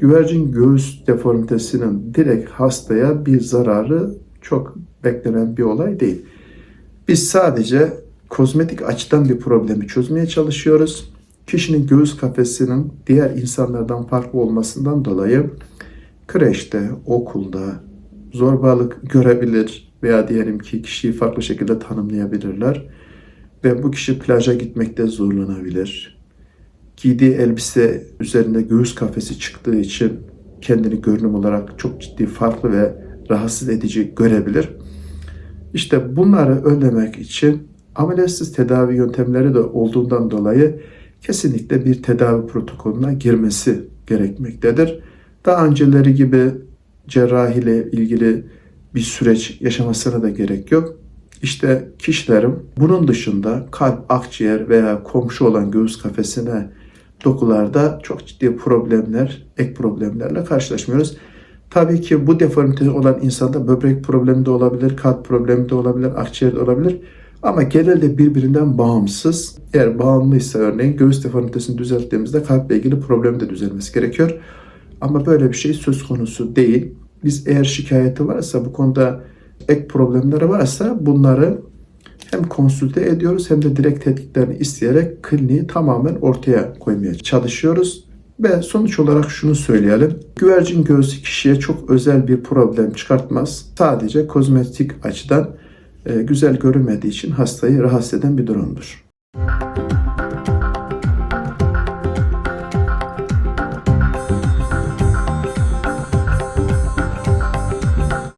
Güvercin göğüs deformitesinin direkt hastaya bir zararı çok beklenen bir olay değil. Biz sadece kozmetik açıdan bir problemi çözmeye çalışıyoruz. Kişinin göğüs kafesinin diğer insanlardan farklı olmasından dolayı kreşte, okulda zorbalık görebilir veya diyelim ki kişiyi farklı şekilde tanımlayabilirler ve bu kişi plaja gitmekte zorlanabilir giydiği elbise üzerinde göğüs kafesi çıktığı için kendini görünüm olarak çok ciddi farklı ve rahatsız edici görebilir. İşte bunları önlemek için ameliyatsız tedavi yöntemleri de olduğundan dolayı kesinlikle bir tedavi protokolüne girmesi gerekmektedir. Daha önceleri gibi cerrahiyle ilgili bir süreç yaşamasına da gerek yok. İşte kişilerin bunun dışında kalp, akciğer veya komşu olan göğüs kafesine dokularda çok ciddi problemler, ek problemlerle karşılaşmıyoruz. Tabii ki bu deformite olan insanda böbrek problemi de olabilir, kalp problemi de olabilir, akciğer de olabilir. Ama genelde birbirinden bağımsız. Eğer bağımlıysa örneğin göğüs deformitesini düzelttiğimizde kalple ilgili problem de düzelmesi gerekiyor. Ama böyle bir şey söz konusu değil. Biz eğer şikayeti varsa bu konuda ek problemleri varsa bunları hem konsülte ediyoruz hem de direkt tetkiklerini isteyerek kliniği tamamen ortaya koymaya çalışıyoruz. Ve sonuç olarak şunu söyleyelim. Güvercin göğsü kişiye çok özel bir problem çıkartmaz. Sadece kozmetik açıdan e, güzel görünmediği için hastayı rahatsız eden bir durumdur.